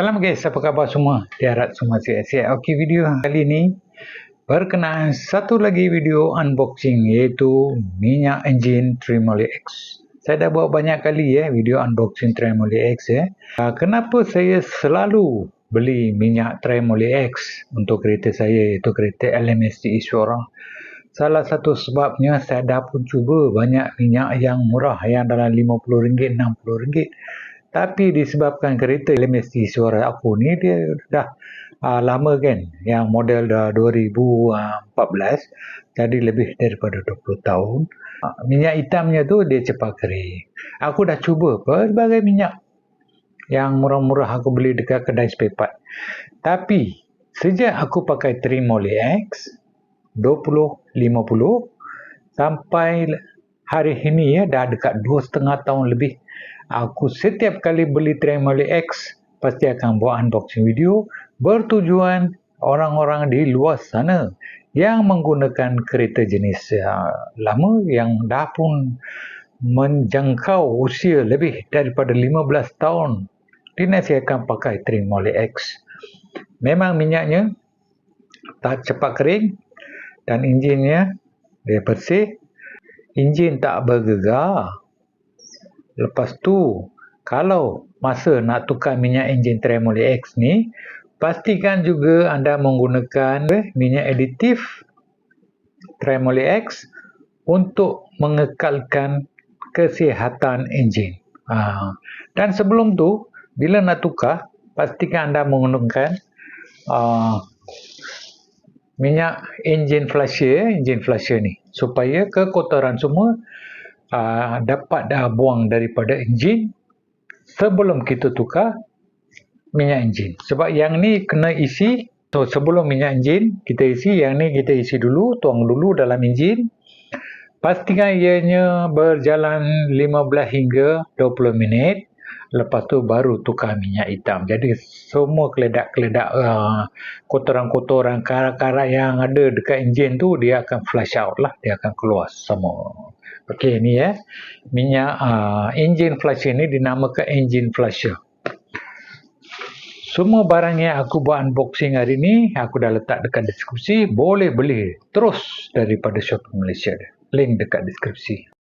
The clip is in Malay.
Salam guys, apa khabar semua? Diharap semua sihat-sihat. Okey, video kali ni berkenaan satu lagi video unboxing iaitu minyak enjin Tremoli X. Saya dah buat banyak kali ya video unboxing Tremoli X ya. Kenapa saya selalu beli minyak Tremoli X untuk kereta saya iaitu kereta LMST Iswara? Salah satu sebabnya saya dah pun cuba banyak minyak yang murah yang dalam RM50, RM60 tapi disebabkan kereta LMST suara aku ni dia dah uh, lama kan. Yang model dah 2014 jadi lebih daripada 20 tahun. Uh, minyak hitamnya tu dia cepat kering. Aku dah cuba pelbagai minyak yang murah-murah aku beli dekat kedai spare part. Tapi sejak aku pakai Trimoli X 2050 sampai hari ini ya dah dekat 2.5 tahun lebih aku setiap kali beli Tremoli X pasti akan buat unboxing video bertujuan orang-orang di luar sana yang menggunakan kereta jenis uh, lama yang dah pun menjangkau usia lebih daripada 15 tahun dinasihatkan pakai Tremoli X. Memang minyaknya tak cepat kering dan enjinnya dia bersih enjin tak bergegar Lepas tu, kalau masa nak tukar minyak enjin Tremoli X ni, pastikan juga anda menggunakan eh, minyak aditif Tremoli X untuk mengekalkan kesihatan enjin. Ha. Dan sebelum tu, bila nak tukar, pastikan anda menggunakan uh, minyak enjin flusher, enjin flusher ni. Supaya kekotoran semua uh, dapat dah buang daripada enjin sebelum kita tukar minyak enjin. Sebab yang ni kena isi so sebelum minyak enjin kita isi, yang ni kita isi dulu, tuang dulu dalam enjin. Pastikan ianya berjalan 15 hingga 20 minit. Lepas tu baru tukar minyak hitam. Jadi semua keledak-keledak uh, kotoran-kotoran karat-karat yang ada dekat enjin tu dia akan flush out lah. Dia akan keluar semua. Okey ni ya. Minyak uh, engine flusher ni dinamakan engine flusher. Semua barang yang aku buat unboxing hari ni aku dah letak dekat deskripsi, boleh beli terus daripada Shopee Malaysia. Link dekat deskripsi.